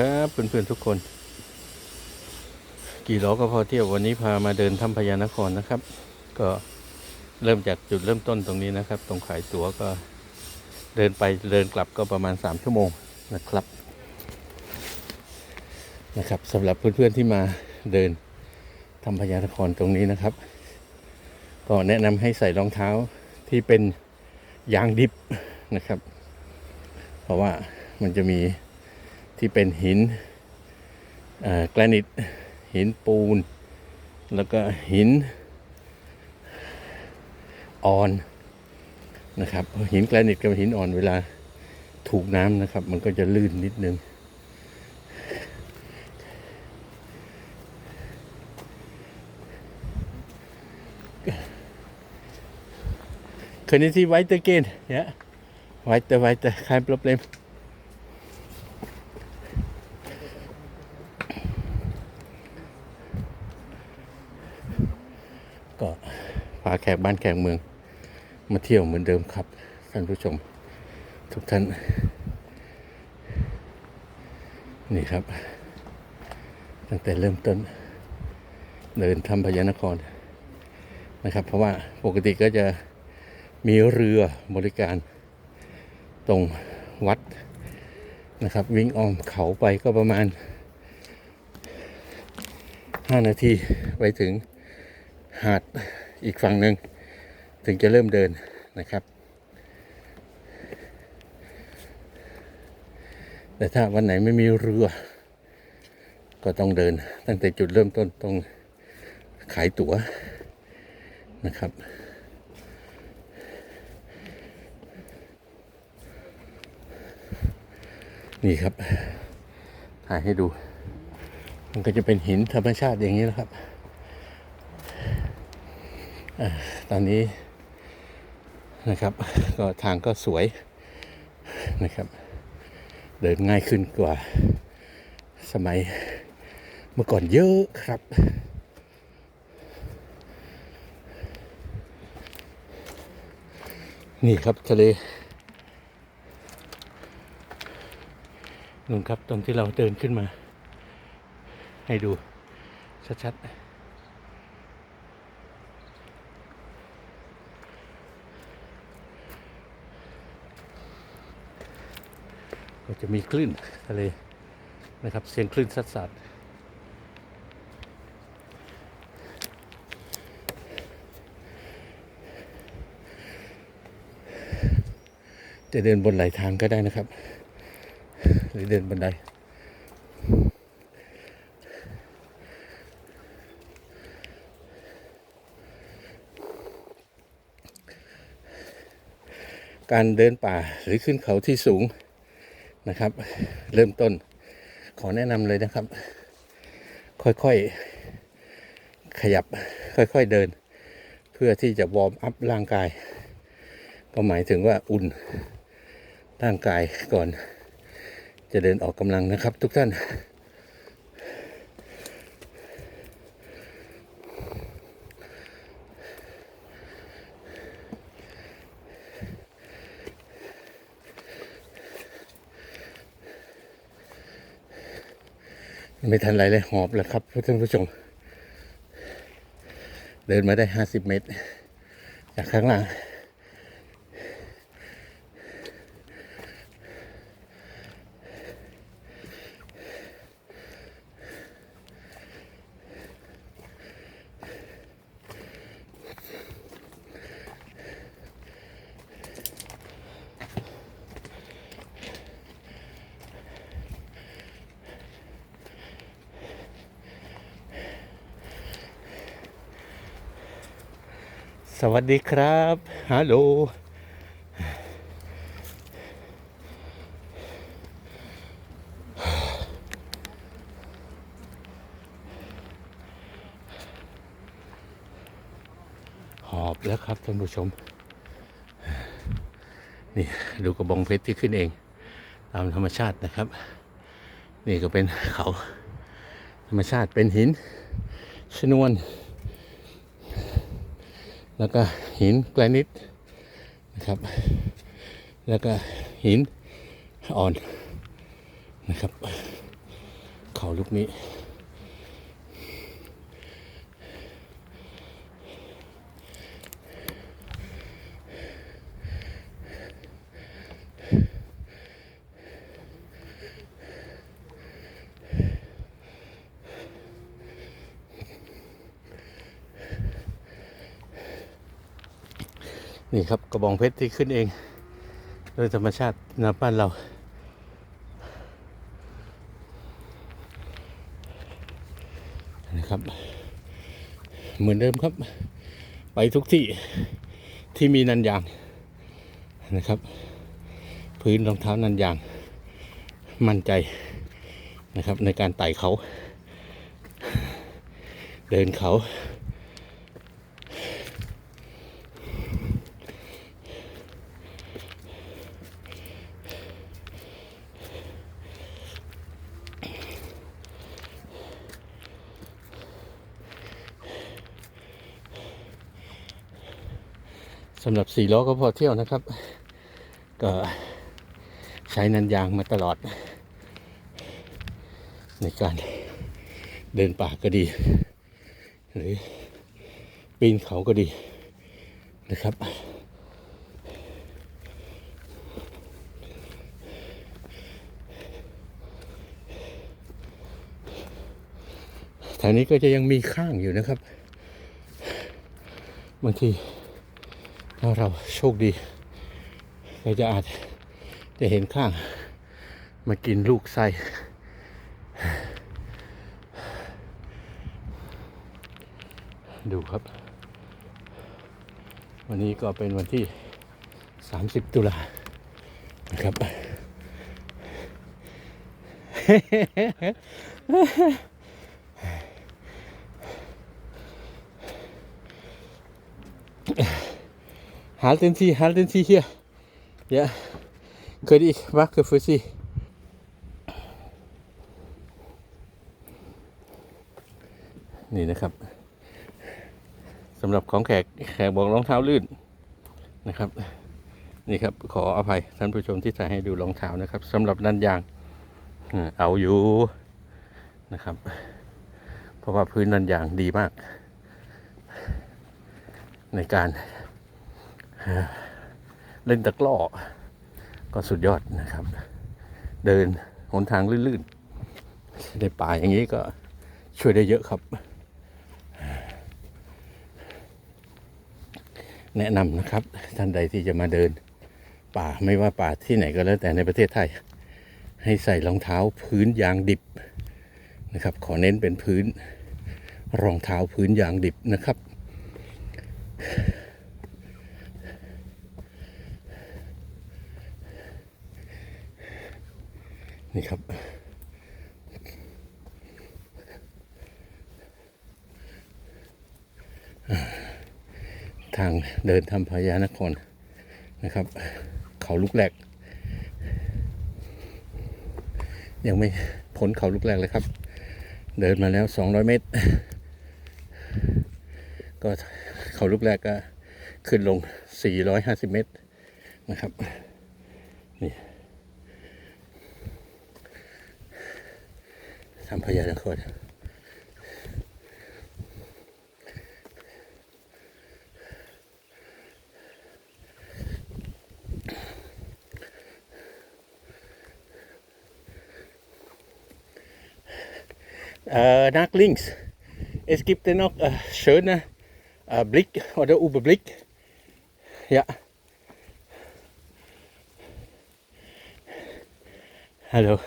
ครับเพื่อนๆทุกคน กี่ล้อก็พอเที่ยววันนี้พามาเดินถ้ำพญานครนะครับ ก็เริ่มจากจุดเริ่มต้นตรงนี้นะครับ ตรงขายตั๋วก็เดินไปเดินกลับก็ประมาณ 3 ชั่วโมงนะครับนะครับสำหรับเพื่อนๆที่มาเดินถ้ำพญานครตรงนี้นะครับ ก็แนะนำให้ใส่รองเท้าที่เป็นยางดิบนะครับ เพราะว่ามันจะมี ที่เป็นหินแกรนิต หินปูน แล้วก็หินอ่อนนะครับหินแกรนิตกับหินอ่อนเวลาถูกน้ำนะครับ มันก็จะลื่นนิดนึง Können Sie weitergehen? Ja, weiter, weiter, kein Problem. ก็พาแขกบ้านแขกเมือง มาเที่ยวเหมือนเดิมครับ ท่านผู้ชม ทุกท่าน นี่ครับ ตั้งแต่เริ่มต้น เดินทำพญานครนะครับ เพราะว่าปกติก็จะมีเรือบริการตรงวัดนะครับ วิ่งอ้อมเขาไปก็ประมาณ 5 นาทีไปถึงหาด อีกฝั่งหนึ่งถึงจะเริ่มเดินนะครับ แต่ถ้าวันไหนไม่มีเรือ ก็ต้องเดินตั้งแต่จุดเริ่มต้นตรงขายตั๋วนะครับนี่ครับ ถ่ายให้ดู มันก็จะเป็นหินธรรมชาติอย่างนี้นะครับ ตอนนี้นะครับก็ทางก็สวยนะครับ เดินง่ายขึ้นกว่าสมัยเมื่อก่อนเยอะครับ นี่ครับทะเลนู่นครับตรงที่เราเดินขึ้นมา ให้ดูชัดๆ จะมีคลื่นทะเลนะครับ เสียงคลื่นซัดสัดจะเดินบนไหลทางก็ได้นะครับ หรือเดินบันไดการเดินป่าหรือขึ้นเขาที่สูง นะครับ เริ่มต้นขอแนะนำเลยนะครับ ค่อยๆ ขยับค่อยๆเดิน เพื่อที่จะวอร์มอัพร่างกาย ก็หมายถึงว่าอุ่นร่างกายก่อน จะเดินออกกำลังนะครับทุกท่าน ไม่ทันไรเลยหอบแล้วครับท่านผู้ชม เดินมาได้ห้าสิบเมตร จากข้างล่าง สวัสดีครับ ฮัลโหล หอบแล้วครับท่านผู้ชม นี่ดูกระบองเพชรที่ขึ้นเอง ตามธรรมชาตินะครับ นี่ก็เป็นเขา ธรรมชาติเป็นหินชนวน แล้วก็หินแกรนิตนะครับ แล้วก็หินอ่อนนะครับ เขาลูกนี้ นี่ครับกระบองเพชรที่ขึ้นเอง โดยธรรมชาตินาบ้านเรา นะครับ เหมือนเดิมครับ ไปทุกที่ที่มีนันยางนะครับ พื้นรองเท้านันยาง มั่นใจนะครับในการไต่เขา เดินเขา สำหรับสี่ล้อก็พอเที่ยวนะครับ ก็ใช้นันยางมาตลอด ในการเดินป่าก็ดี หรือปีนเขาก็ดีนะครับแถวนี้ก็จะยังมีข้างอยู่นะครับ บางที ถ้าเราโชคดีก็จะอาจจะเห็นข้าง มากินลูกไส้ดูครับ วันนี้ก็เป็นวันที่ 30 ตุลานะครับ Halten Sie, halten Sie hier. Ja. Könnte ich machen für Sie. นี่นะครับสำหรับของแขกแขกบอกรองเท้าลื่นนะครับ นี่ครับขออภัยท่านผู้ชมที่ถ่ายให้ดูรองเท้านะครับสำหรับนันยางเออเอาอยู่นะครับ เพราะว่าพื้นนันยางดีมาก ในการ เล่นตะกร้อก็สุดยอดนะครับ เดินหนทางลื่นๆในป่าอย่างนี้ก็ช่วยได้เยอะครับ แนะนำนะครับ ท่านใดที่จะมาเดิน ป่าไม่ว่าป่าที่ไหนก็แล้วแต่ในประเทศไทย ให้ใส่รองเท้าพื้นยางดิบนะครับ ขอเน้นเป็นพื้นรองเท้าพื้นยางดิบนะครับ นี่ครับ ทางเดินทำพญานครนะครับ เขาลูกแรกยังไม่พ้นเขาลูกแรกเลยครับ เดินมาแล้ว 200 เมตร ก็เขาลูกแรกก็ขึ้นลง 450 เมตรนะครับ นี่ ทำพยานครเอ่อ nach links es gibt ja noch äh, schöne äh, Blick oder Überblick ja hallo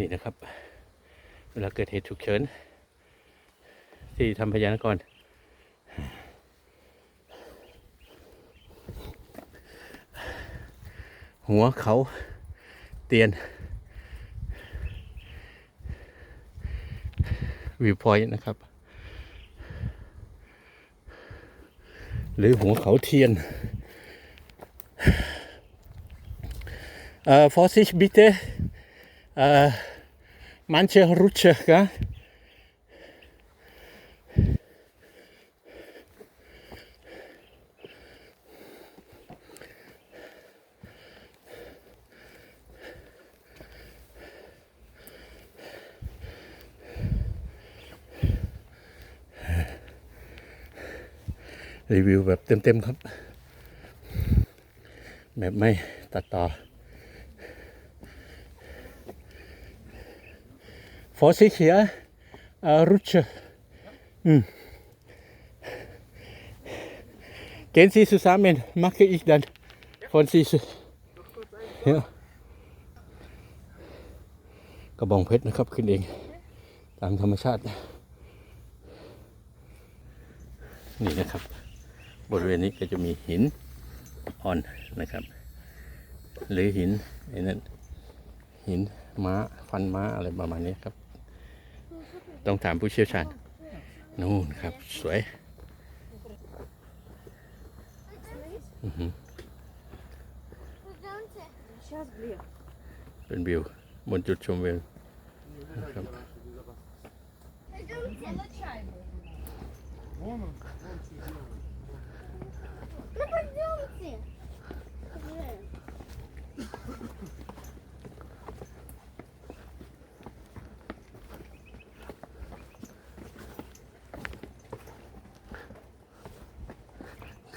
นี่นะครับ เวลาเกิดเหตุฉุกเฉิน ที่ทำพยานกรหัวเขาเตียนวิวพอยต์นะครับ หรือหัวเขาเทียนเอ่อ Vorsicht bitte äh, manche Rutsche, gell? รีวิวแบบเต็มๆครับ แบบไม่ตัดต่อ Vorsicht, ja? Äh, Rutsche. Hm. Gehen Sie zusammen, mache ich dann von Sie. Ja. กระบองเพชรนะครับขึ้นเอง ตามธรรมชาติ นี่นะครับ บริเวณนี้ก็จะมีหินอ่อนนะครับ หรือหินไอ้นั่นหินม้าฟันม้าอะไรประมาณนี้ครับ ต้องถามผู้เชี่ยวชาญนู่นครับ สวยเป็นวิวบนจุดชมวิวครับ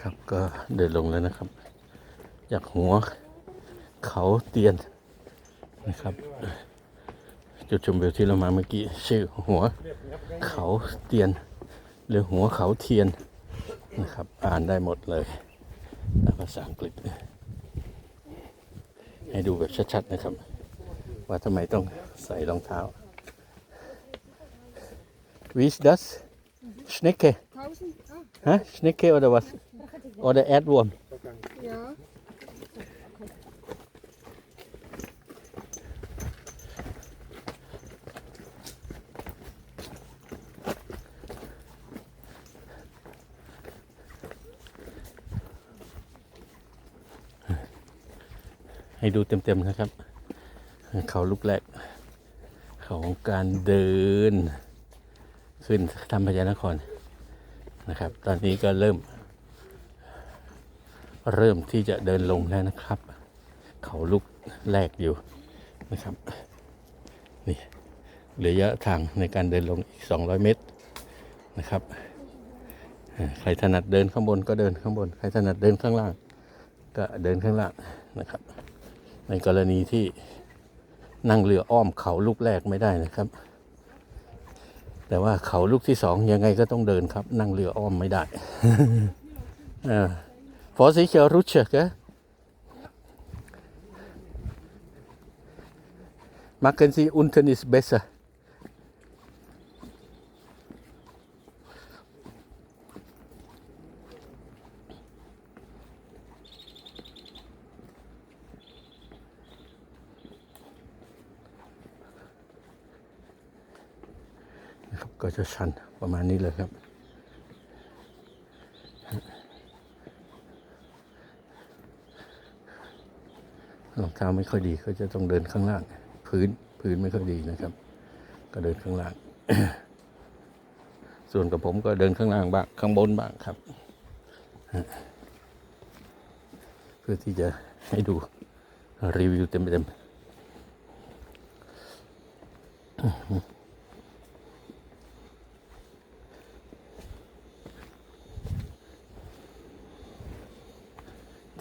ครับก็เดินลงแล้วนะครับ จากหัวเขาเตียนนะครับ จุดชมวิวที่เรามาเมื่อกี้ชื่อหัวเขาเตียน หรือหัวเขาเทียนนะครับ อ่านได้หมดเลยตามภาษาอังกฤษ ให้ดูแบบชัดๆนะครับ ว่าทำไมต้องใส่รองเท้า Wie ist das? Schnecke. Tausend. Ah, Hä? Schnecke oder was? Oder Erdwurm? ja. ให้ดูเต็มๆนะครับ เขาลูกแรกของการเดิน ขึ้นทำพญานครนะครับ ตอนนี้ก็เริ่ม เริ่มที่จะเดินลงแล้วนะครับ เขาลูกแรกอยู่นะครับนี่ระยะทางในการเดินลงอีก 200 เมตรนะครับใครถนัดเดินข้างบนก็เดินข้างบน ใครถนัดเดินข้างล่าง ก็เดินข้างล่างนะครับ ในกรณีที่นั่งเรืออ้อมเขาลูกแรกไม่ได้นะครับ แต่ว่าเขาลูกที่สองยังไงก็ต้องเดินครับ นั่งเรืออ้อมไม่ได้ฟออ Vorsichtig, Rutsche, gell? Machen Sie untens besser.. ก็จะชันประมาณนี้เลยครับ รองเท้าไม่ค่อยดีก็จะต้องเดินข้างล่าง พื้นพื้นไม่ค่อยดีนะครับ ก็เดินข้างล่าง ส่วนกับผมก็เดินข้างล่างบ้างข้างบนบ้างครับ เพื่อที่จะให้ดูรีวิวเต็มๆ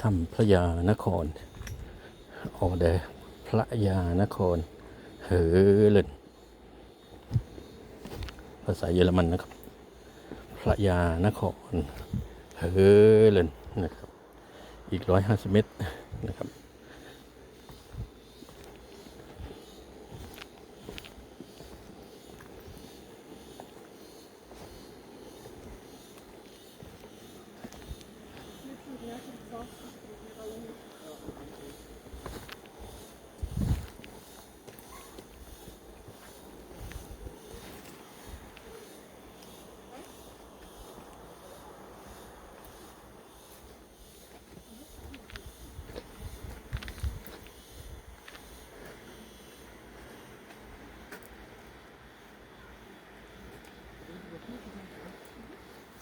ถ้ำพระยานครออเดพระยานครเฮอเลนภาษาเยอรมันนะครับ พระยานครเฮอเลนนะครับ อีกร้อยห้าสิบเมตรนะครับ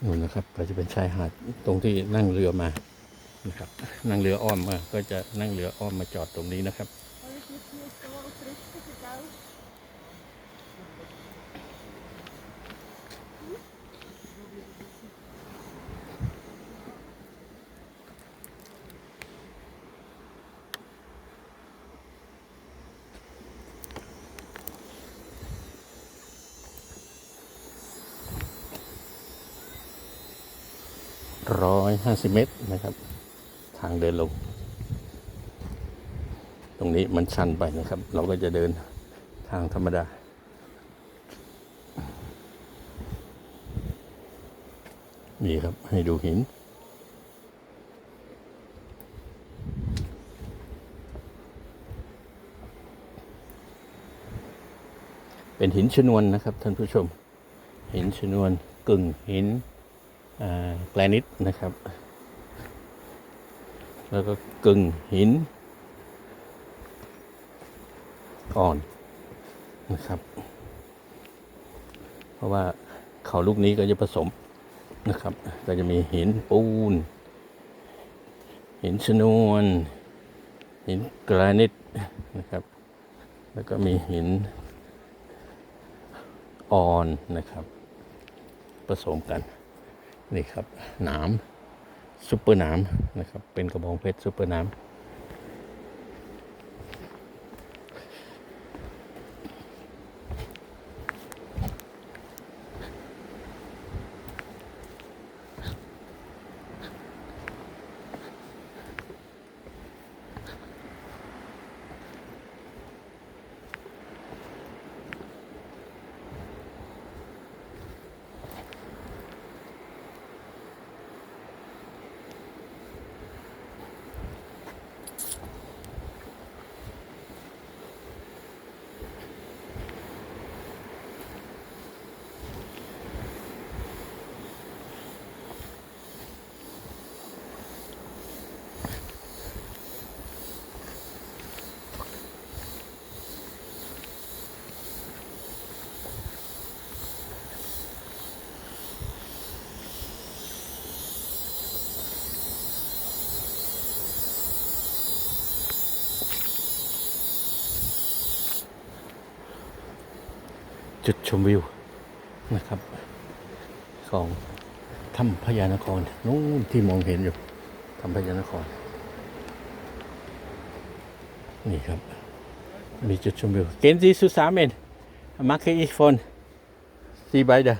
นู่นนะครับ ก็จะเป็นชายหาดตรงที่นั่งเรือมานะครับ นั่งเรืออ้อมมาก็จะนั่งเรืออ้อมมาจอดตรงนี้นะครับ 150 เมตรนะครับ ทางเดินลง ตรงนี้มันชันไปนะครับ เราก็จะเดินทางธรรมดา นี่ครับให้ดูหินเป็นหินชนวนนะครับท่านผู้ชม หินชนวนกึ่งหิน แกรนิตนะครับ แล้วก็กึ่งหิน อ่อนนะครับ เพราะว่าเขาลูกนี้ก็จะผสมนะครับ ก็จะมีหินปูน หินชนวน หินแกรนิตนะครับ แล้วก็มีหินอ่อนนะครับ ผสมกัน นี่ครับหนามซุปเปอร์หนามนะครับเป็นกระบองเพชรซุปเปอร์หนาม จุดชมวิวนะครับ ของถ้ำพญานครนู้นที่มองเห็นอยู่ถ้ำพญานคร นี่ครับ มีจุดชมวิวเกนซีสุสามเมนมาเคอีฟอนซีไบเดอ